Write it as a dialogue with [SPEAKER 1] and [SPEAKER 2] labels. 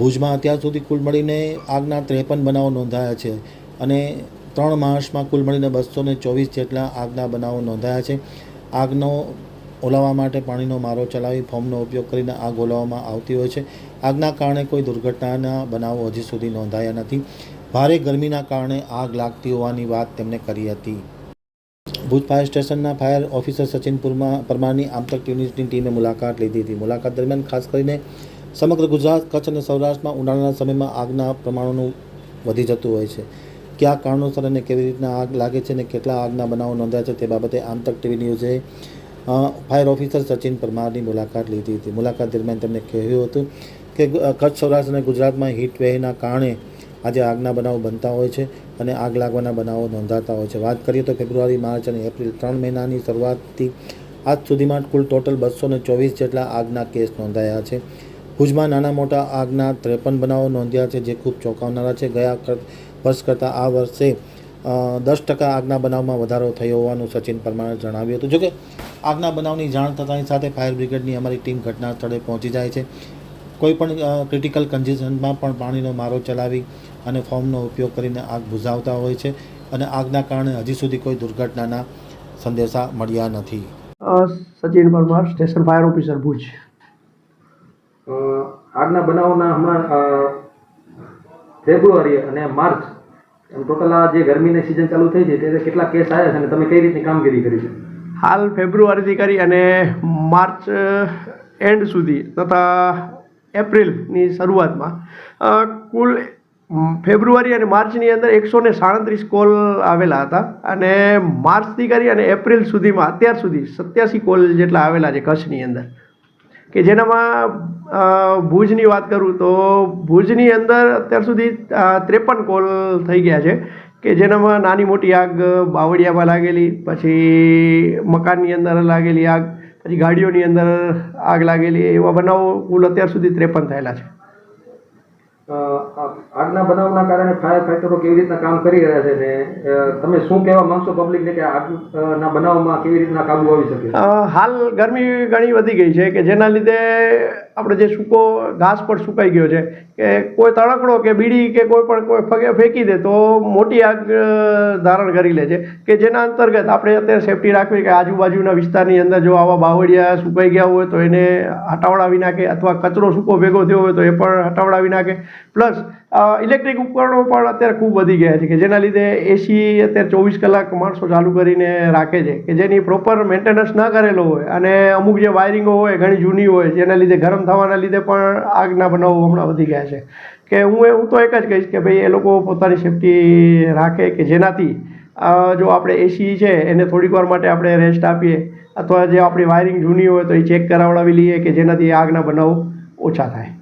[SPEAKER 1] ભુજમાં અત્યાર સુધી કુલ મળીને આગના ત્રેપન બનાવો નોંધાયા છે અને ત્રણ માસમાં કુલ મળીને બસો ને ચોવીસ જેટલા આગના બનાવો નોંધાયા છે. આગનો ઓલાવવા માટે પાણીનો મારો ચલાવી ફોર્મનો ઉપયોગ કરીને આગ ઓલાવવામાં આવતી હોય છે. આગના કારણે કોઈ દુર્ઘટનાના બનાવો હજી સુધી નોંધાયા નથી. ભારે ગરમીના કારણે આગ લાગતી હોવાની વાત તેમણે કરી હતી. ભુજ ફાયર સ્ટેશનના ફાયર ઓફિસર સચિન પુરમા પરમારની આમતક યુનિટની ટીમે મુલાકાત લીધી હતી. મુલાકાત દરમિયાન ખાસ કરીને સમગ્ર ગુજરાત કચ્છ અને સૌરાષ્ટ્રમાં ઉનાળાના સમયમાં આગના પ્રમાણોનું વધી જતું હોય છે. કયા કારણોસર અને કેવી રીતના આગ લાગે છે અને કેટલા આગના બનાવો નોંધાયા છે તે બાબતે આમતક ટીવી ન્યૂઝે ફાયર ઓફિસર સચિન પરમારની મુલાકાત લીધી હતી. મુલાકાત દરમિયાન તેમણે કહ્યું હતું કે કચ્છ, સૌરાષ્ટ્ર અને ગુજરાતમાં હીટ વેવના કારણે આજે આગના બનાવો બનતા હોય છે અને આગ લાગવાના બનાવો નોંધાતા હોય છે. વાત કરીએ તો ફેબ્રુઆરી, માર્ચ અને એપ્રિલ ત્રણ મહિનાની શરૂઆતથી આજ સુધીમાં કુલ ટોટલ બસો ચોવીસ જેટલા આગના કેસ નોંધાયા છે. ભુજમાં નાના મોટા આગના ત્રેપન બનાવો નોંધ્યા છે જે ખૂબ ચોંકાવનારા છે. ગયા વર્ષ કરતાં આ વર્ષે દસ ટકા આગના બનાવમાં વધારો થયો હોવાનું સચિન પરમારે જણાવ્યું હતું. જોકે આગના બનાવની જાણ થતાંની સાથે ફાયર બ્રિગેડની અમારી ટીમ ઘટના સ્થળે પહોંચી જાય છે. કોઈપણ ક્રિટિકલ કન્ડિશનમાં પણ પાણીનો મારો ચલાવી અને ફોર્મનો ઉપયોગ કરીને આગ બુઝાવતા હોય છે અને આગના કારણે હજી સુધી કોઈ દુર્ઘટનાના સંદેશા મળ્યા નથી.
[SPEAKER 2] Sachin Parmar, station fire officer, Bhuj.
[SPEAKER 3] આગના બનાવોના હમણાં ફેબ્રુઆરી અને માર્ચ એમ ટોટલ આ જે ગરમીની સિઝન ચાલુ થઈ છે, ત્યારે કેટલા કેસ આવ્યા છે અને તમે કઈ રીતની કામગીરી કરી છે?
[SPEAKER 2] હાલ ફેબ્રુઆરીથી કરી અને માર્ચ એન્ડ સુધી તથા એપ્રિલની શરૂઆતમાં. કુલ ફેબ્રુઆરી અને માર્ચની અંદર એકસો ને સાડત્રીસ કોલ આવેલા હતા અને માર્ચથી કરી અને એપ્રિલ સુધીમાં, અત્યાર સુધી સત્યાસી કોલ જેટલા આવેલા છે કચ્છની અંદર. કે જેનામાં ભુજની વાત કરું તો ભુજની અંદર અત્યાર સુધી ત્રેપન કોલ થઈ ગયા છે કે જેનામાં નાની મોટી આગ બાવળિયામાં લાગેલી, પછી મકાનની અંદર લાગેલી આગ, પછી ગાડીઓની અંદર આગ લાગેલી, એવા બનાવો કુલ અત્યાર સુધી ત્રેપન થયેલા છે.
[SPEAKER 3] આગના બનાવના કારણે ફાયર ફાઈટરો કેવી રીતના કામ કરી રહ્યા છે ને તમે શું કહેવા માંગશો પબ્લિકને કે આગના બનાવમાં કેવી રીતના કાબુ આવી શકે?
[SPEAKER 2] હાલ ગરમી ઘણી વધી ગઈ છે કે જેના લીધે આપણે જે સૂકો ઘાસ પણ સુકાઈ ગયો છે, કે કોઈ તણકડો કે બીડી કે કોઈ પણ કોઈ ફગે ફેંકી દે તો મોટી આગ ધારણ કરી લે છે, કે જેના અંતર્ગત આપણે અત્યારે સેફટી રાખવી કે આજુબાજુના વિસ્તારની અંદર જો આવા બાવળિયા સુકાઈ ગયા હોય તો એને હટાવડાવી નાખે અથવા કચરો સૂકો ભેગો થયો હોય તો એ પણ હટાવડાવી નાખે. પ્લસ ઇલેક્ટ્રિક ઉપકરણો પણ અત્યારે ખૂબ વધી ગયા છે, કે જેના લીધે એસી અત્યારે ચોવીસ કલાક માણસો ચાલુ કરીને રાખે છે, કે જેની પ્રોપર મેન્ટેનન્સ ન કરેલો હોય અને અમુક જે વાયરિંગો હોય ઘણી જૂની હોય, જેના લીધે ગરમ થવાના લીધે પણ આગના બનાવો હમણાં વધી ગયા છે. કે હું હું તો એક જ કહીશ કે ભાઈ એ લોકો પોતાની સેફટી રાખે કે જેનાથી જો આપણે એસી છે, એને થોડીક વાર માટે આપણે રેસ્ટ આપીએ, અથવા જે આપણી વાયરિંગ જૂની હોય તો એ ચેક કરાવડાવી લઈએ કે જેનાથી આગના બનાવો ઓછા થાય.